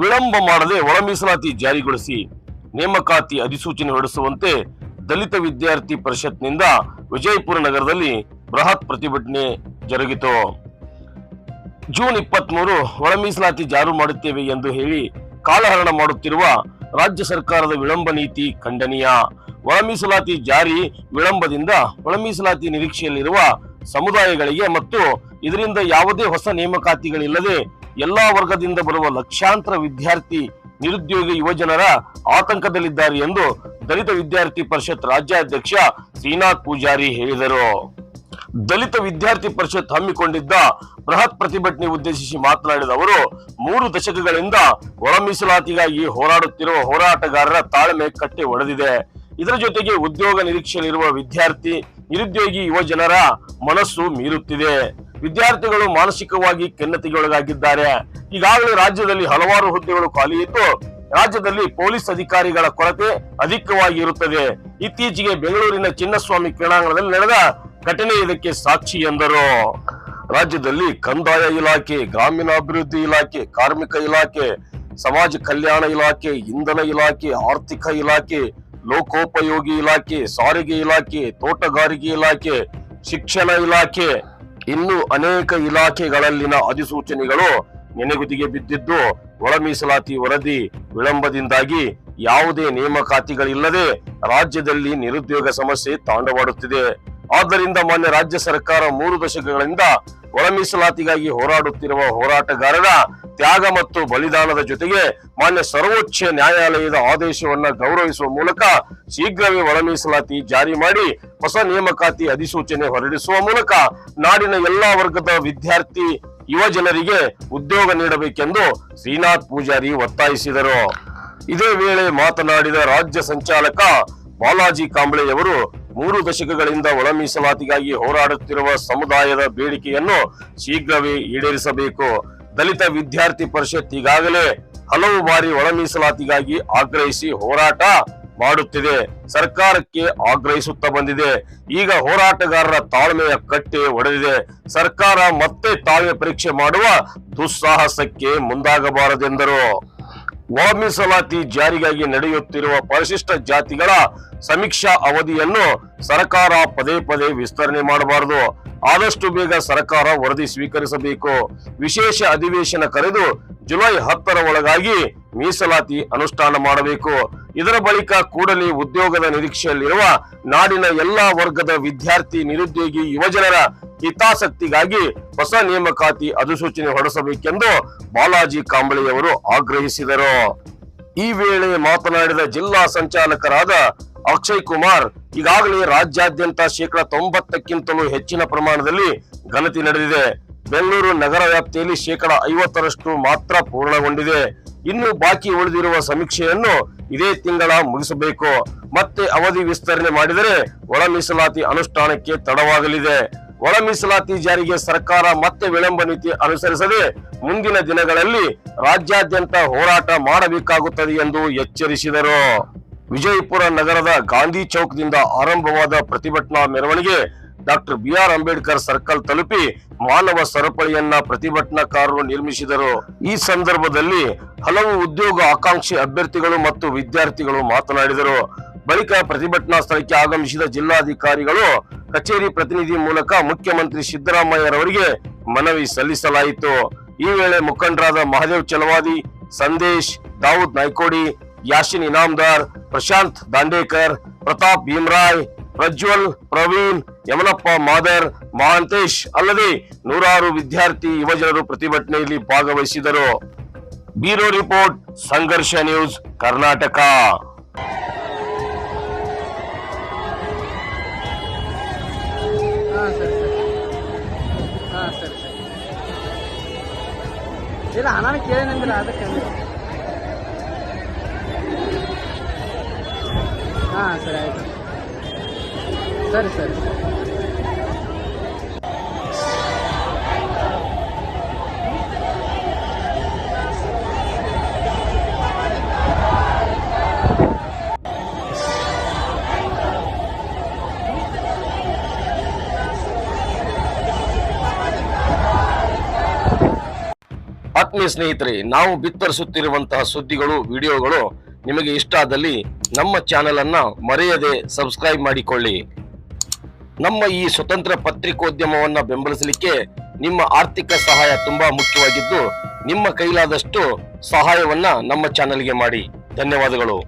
ವಿಳಂಬ ಮಾಡದೆ ಒಳ ಮೀಸಲಾತಿ ಜಾರಿಗೊಳಿಸಿ ನೇಮಕಾತಿ ಅಧಿಸೂಚನೆ ಹೊರಡಿಸುವಂತೆ ದಲಿತ ವಿದ್ಯಾರ್ಥಿ ಪರಿಷತ್ನಿಂದ ವಿಜಯಪುರ ನಗರದಲ್ಲಿ ಬೃಹತ್ ಪ್ರತಿಭಟನೆ ಜರುಗಿತು. ಜೂನ್ ಇಪ್ಪತ್ಮೂರು ಒಳ ಮೀಸಲಾತಿ ಜಾರು ಮಾಡುತ್ತೇವೆ ಎಂದು ಹೇಳಿ ಕಾಲಹರಣ ಮಾಡುತ್ತಿರುವ ರಾಜ್ಯ ಸರ್ಕಾರದ ವಿಳಂಬ ನೀತಿ ಖಂಡನೀಯ. ಒಳ ಮೀಸಲಾತಿ ಜಾರಿ ವಿಳಂಬದಿಂದ ಒಳ ಮೀಸಲಾತಿ ನಿರೀಕ್ಷೆಯಲ್ಲಿರುವ ಸಮುದಾಯಗಳಿಗೆ ಮತ್ತು ಇದರಿಂದ ಯಾವುದೇ ಹೊಸ ನೇಮಕಾತಿಗಳಿಲ್ಲದೆ ಎಲ್ಲಾ ವರ್ಗದಿಂದ ಬರುವ ಲಕ್ಷಾಂತರ ವಿದ್ಯಾರ್ಥಿ ನಿರುದ್ಯೋಗಿ ಯುವಜನರ ಆತಂಕದಲ್ಲಿದ್ದಾರೆ ಎಂದು ದಲಿತ ವಿದ್ಯಾರ್ಥಿ ಪರಿಷತ್ ರಾಜ್ಯಾಧ್ಯಕ್ಷ ಶ್ರೀನಾಥ್ ಪೂಜಾರಿ ಹೇಳಿದರು. ದಲಿತ ವಿದ್ಯಾರ್ಥಿ ಪರಿಷತ್ ಹಮ್ಮಿಕೊಂಡಿದ್ದ ಬೃಹತ್ ಪ್ರತಿಭಟನೆ ಉದ್ದೇಶಿಸಿ ಮಾತನಾಡಿದ ಅವರು, ಮೂರು ದಶಕಗಳಿಂದ ಒಳ ಮೀಸಲಾತಿಗಾಗಿ ಹೋರಾಡುತ್ತಿರುವ ಹೋರಾಟಗಾರರ ತಾಳ್ಮೆ ಕಟ್ಟೆ ಒಡೆದಿದೆ. ಇದರ ಜೊತೆಗೆ ಉದ್ಯೋಗ ನಿರೀಕ್ಷೆಯಲ್ಲಿರುವ ವಿದ್ಯಾರ್ಥಿ, ನಿರುದ್ಯೋಗಿ ಯುವ ಜನರ ಮನಸ್ಸು ಮೀರುತ್ತಿದೆ. ವಿದ್ಯಾರ್ಥಿಗಳು ಮಾನಸಿಕವಾಗಿ ಖಿನ್ನತೆಗೊಳಗಾಗಿದ್ದಾರೆ ಈಗಾಗಲೇ ರಾಜ್ಯದಲ್ಲಿ ಹಲವಾರು ಹುದ್ದೆಗಳು ಖಾಲಿ ಇದ್ದು, ರಾಜ್ಯದಲ್ಲಿ ಪೊಲೀಸ್ ಅಧಿಕಾರಿಗಳ ಕೊರತೆ ಅಧಿಕವಾಗಿ ಇರುತ್ತದೆ. ಇತ್ತೀಚೆಗೆ ಬೆಂಗಳೂರಿನ ಚಿನ್ನಸ್ವಾಮಿ ಕ್ರೀಡಾಂಗಣದಲ್ಲಿ ನಡೆದ ಘಟನೆ ಇದಕ್ಕೆ ಸಾಕ್ಷಿ ಎಂದರು. ರಾಜ್ಯದಲ್ಲಿ ಕಂದಾಯ ಇಲಾಖೆ, ಗ್ರಾಮೀಣಾಭಿವೃದ್ಧಿ ಇಲಾಖೆ, ಕಾರ್ಮಿಕ ಇಲಾಖೆ, ಸಮಾಜ ಕಲ್ಯಾಣ ಇಲಾಖೆ, ಇಂಧನ ಇಲಾಖೆ, ಆರ್ಥಿಕ ಇಲಾಖೆ, ಲೋಕೋಪಯೋಗಿ ಇಲಾಖೆ, ಸಾರಿಗೆ ಇಲಾಖೆ, ತೋಟಗಾರಿಕೆ ಇಲಾಖೆ, ಶಿಕ್ಷಣ ಇಲಾಖೆ ಇನ್ನು ಅನೇಕ ಇಲಾಖೆಗಳಲ್ಲಿನ ಅಧಿಸೂಚನೆಗಳು ನೆನೆಗುದಿಗೆ ಬಿದ್ದಿದ್ದು ಒಳ ಮೀಸಲಾತಿ ವರದಿ ವಿಳಂಬದಿಂದಾಗಿ ಯಾವುದೇ ನೇಮಕಾತಿಗಳಿಲ್ಲದೆ ರಾಜ್ಯದಲ್ಲಿ ನಿರುದ್ಯೋಗ ಸಮಸ್ಯೆ ತಾಂಡವಾಡುತ್ತಿದೆ. ಆದ್ದರಿಂದ ಮಾನ್ಯ ರಾಜ್ಯ ಸರ್ಕಾರ ಮೂರು ದಶಕಗಳಿಂದ ಒಳ ಮೀಸಲಾತಿಗಾಗಿ ಹೋರಾಡುತ್ತಿರುವ ಹೋರಾಟಗಾರರ ತ್ಯಾಗ ಮತ್ತು ಬಲಿದಾನದ ಜೊತೆಗೆ ಮಾನ್ಯ ಸರ್ವೋಚ್ಚ ನ್ಯಾಯಾಲಯದ ಆದೇಶವನ್ನು ಗೌರವಿಸುವ ಮೂಲಕ ಶೀಘ್ರವೇ ಒಳ ಮೀಸಲಾತಿ ಜಾರಿ ಮಾಡಿ ಹೊಸ ನೇಮಕಾತಿ ಅಧಿಸೂಚನೆ ಹೊರಡಿಸುವ ಮೂಲಕ ನಾಡಿನ ಎಲ್ಲಾ ವರ್ಗದ ವಿದ್ಯಾರ್ಥಿ, ಯುವ ಜನರಿಗೆ ಉದ್ಯೋಗ ನೀಡಬೇಕೆಂದು ಶ್ರೀನಾಥ್ ಪೂಜಾರಿ ಒತ್ತಾಯಿಸಿದರು. ಇದೇ ವೇಳೆ ಮಾತನಾಡಿದ ರಾಜ್ಯ ಸಂಚಾಲಕ ಬಾಲಾಜಿ ಕಾಂಬ್ಳೆಯವರು ಮೂರು ದಶಕಗಳಿಂದ ಒಳ ಮೀಸಲಾತಿಗಾಗಿ ಹೋರಾಡುತ್ತಿರುವ ಸಮುದಾಯದ ಬೇಡಿಕೆಯನ್ನು ಶೀಘ್ರವೇ ಈಡೇರಿಸಬೇಕು. ದಲಿತ ವಿದ್ಯಾರ್ಥಿ ಪರಿಷತ್ ಈಗಾಗಲೇ ಹಲವು ಬಾರಿ ಒಳ ಮೀಸಲಾತಿಗಾಗಿ ಆಗ್ರಹಿಸಿ ಹೋರಾಟ ಮಾಡುತ್ತಿದೆ. ಸರ್ಕಾರಕ್ಕೆ ಆಗ್ರಹಿಸುತ್ತಾ ಬಂದಿದೆ. ಈಗ ಹೋರಾಟಗಾರರ ತಾಳ್ಮೆಯ ಕಟ್ಟೆ ಒಡೆದಿದೆ. ಸರ್ಕಾರ ಮತ್ತೆ ತಾಳ್ಮೆ ಪರೀಕ್ಷೆ ಮಾಡುವ ದುಸ್ಸಾಹಸಕ್ಕೆ ಮುಂದಾಗಬಾರದೆಂದರು. ಒಳ ಮೀಸಲಾತಿ ಜಾರಿಗಾಗಿ ನಡೆಯುತ್ತಿರುವ ಪರಿಶಿಷ್ಟ ಜಾತಿಗಳ ಸಮೀಕ್ಷಾ ಅವಧಿಯನ್ನು ಸರ್ಕಾರ ಪದೇ ಪದೇ ವಿಸ್ತರಣೆ ಮಾಡಬಾರದು. ಆದಷ್ಟು ಬೇಗ ಸರ್ಕಾರ ವರದಿ ಸ್ವೀಕರಿಸಬೇಕು. ವಿಶೇಷ ಅಧಿವೇಶನ ಕರೆದು ಜುಲೈ ಹತ್ತರ ಒಳಗಾಗಿ ಮೀಸಲಾತಿ ಅನುಷ್ಠಾನ ಮಾಡಬೇಕು. ಇದರ ಬಳಿಕ ಕೂಡಲೇ ಉದ್ಯೋಗದ ನಿರೀಕ್ಷೆಯಲ್ಲಿರುವ ನಾಡಿನ ಎಲ್ಲಾ ವರ್ಗದ ವಿದ್ಯಾರ್ಥಿ, ನಿರುದ್ಯೋಗಿ, ಯುವಜನರ ಹಿತಾಸಕ್ತಿಗಾಗಿ ಹೊಸ ನೇಮಕಾತಿ ಅಧಿಸೂಚನೆ ಹೊರಡಿಸಬೇಕೆಂದು ಬಾಲಾಜಿ ಕಾಂಬಳೆಯವರು ಆಗ್ರಹಿಸಿದರು. ಈ ವೇಳೆ ಮಾತನಾಡಿದ ಜಿಲ್ಲಾ ಸಂಚಾಲಕರಾದ ಅಕ್ಷಯ್ ಕುಮಾರ್ ಈಗಾಗಲೇ ರಾಜ್ಯಾದ್ಯಂತ ಶೇಕಡ ತೊಂಬತ್ತಕ್ಕಿಂತಲೂ ಹೆಚ್ಚಿನ ಪ್ರಮಾಣದಲ್ಲಿ ಗಣತಿ ನಡೆದಿದೆ. ಬೆಂಗಳೂರು ನಗರ ವ್ಯಾಪ್ತಿಯಲ್ಲಿ ಶೇಕಡ ಐವತ್ತರಷ್ಟು ಮಾತ್ರ ಪೂರ್ಣಗೊಂಡಿದೆ. ಇನ್ನು ಬಾಕಿ ಉಳಿದಿರುವ ಸಮೀಕ್ಷೆಯನ್ನು ಇದೇ ತಿಂಗಳ ಮುಗಿಸಬೇಕು. ಮತ್ತೆ ಅವಧಿ ವಿಸ್ತರಣೆ ಮಾಡಿದರೆ ಒಳ ಮೀಸಲಾತಿ ಅನುಷ್ಠಾನಕ್ಕೆ ತಡವಾಗಲಿದೆ. ಒಳ ಮೀಸಲಾತಿ ಜಾರಿಗೆ ಸರ್ಕಾರ ಮತ್ತೆ ವಿಳಂಬ ನೀತಿ ಅನುಸರಿಸದೆ ಮುಂದಿನ ದಿನಗಳಲ್ಲಿ ರಾಜ್ಯಾದ್ಯಂತ ಹೋರಾಟ ಮಾಡಬೇಕಾಗುತ್ತದೆ ಎಂದು ಎಚ್ಚರಿಸಿದರು. ವಿಜಯಪುರ ನಗರದ ಗಾಂಧಿ ಚೌಕ್ದಿಂದ ಆರಂಭವಾದ ಪ್ರತಿಭಟನಾ ಮೆರವಣಿಗೆ ಡಾಕ್ಟರ್ ಬಿಆರ್ ಅಂಬೇಡ್ಕರ್ ಸರ್ಕಲ್ ತಲುಪಿ ಮಾನವ ಸರಪಳಿಯನ್ನ ಪ್ರತಿಭಟನಾಕಾರರು ನಿರ್ಮಿಸಿದರು. ಈ ಸಂದರ್ಭದಲ್ಲಿ ಹಲವು ಉದ್ಯೋಗ ಆಕಾಂಕ್ಷಿ ಅಭ್ಯರ್ಥಿಗಳು ಮತ್ತು ವಿದ್ಯಾರ್ಥಿಗಳು ಮಾತನಾಡಿದರು. ಬಳಿಕ ಪ್ರತಿಭಟನಾ ಸ್ಥಳಕ್ಕೆ ಆಗಮಿಸಿದ ಜಿಲ್ಲಾಧಿಕಾರಿಗಳು ಕಚೇರಿ ಪ್ರತಿನಿಧಿ ಮೂಲಕ ಮುಖ್ಯಮಂತ್ರಿ ಸಿದ್ದರಾಮಯ್ಯರವರಿಗೆ ಮನವಿ ಸಲ್ಲಿಸಲಾಯಿತು. ಈ ವೇಳೆ ಮುಖಂಡರಾದ ಮಹಾದೇವ್ ಚಲವಾದಿ, ಸಂದೇಶ್, ದಾವೂದ್ ನಾಯ್ಕೋಡಿ ಯಾಶಿನ್ ಇನಾಮದಾರ್ ಪ್ರಶಾಂತ್ ದಾಂಡೇಕರ್, ಪ್ರತಾಪ್ ಭೀಮರಾಯ್, ಪ್ರಜ್ವಲ್, ಪ್ರವೀಣ್, ಯಮನಪ್ಪ ಮಾದರ್, ಮಹಾಂತೇಶ್ ಅಲ್ಲದೆ ನೂರಾರು ವಿದ್ಯಾರ್ಥಿ ಯುವಜನರು ಪ್ರತಿಭಟನೆಯಲ್ಲಿ ಭಾಗವಹಿಸಿದರು. Bureau report, Sangharsha news, Karnataka. ಇಲ್ಲ ಹಣ ಕೇಳಿನಂದಿಲ್ಲ ಅದಕ್ಕೆ ಹಾಂ ಸರಿ ಆಯಿತು. ಸರಿ ಸರಿ. ಆತ್ಮೀಯ ಸ್ನೇಹಿತರೆ ನಾವು ಬಿತ್ತರಿಸುತ್ತಿರುವಂತಹ ಸುದ್ದಿಗಳು ವಿಡಿಯೋಗಳು ನಿಮಗೆ ಇಷ್ಟ ಆದಲ್ಲಿ ನಮ್ಮ ಚಾನೆಲ್ ಅನ್ನ ಮರೆಯದೆ ಸಬ್ಸ್ಕ್ರೈಬ್ ಮಾಡಿಕೊಳ್ಳಿ. ನಮ್ಮ ಈ ಸ್ವತಂತ್ರ ಪತ್ರಿಕೋದ್ಯಮವನ್ನ ಬೆಂಬಲಿಸಲಿಕ್ಕೆ ನಿಮ್ಮ ಆರ್ಥಿಕ ಸಹಾಯ ತುಂಬಾ ಮುಖ್ಯವಾಗಿದ್ದು, ನಿಮ್ಮ ಕೈಲಾದಷ್ಟು ಸಹಾಯವನ್ನ ನಮ್ಮ ಚಾನೆಲ್ಗೆ ಮಾಡಿ. ಧನ್ಯವಾದಗಳು.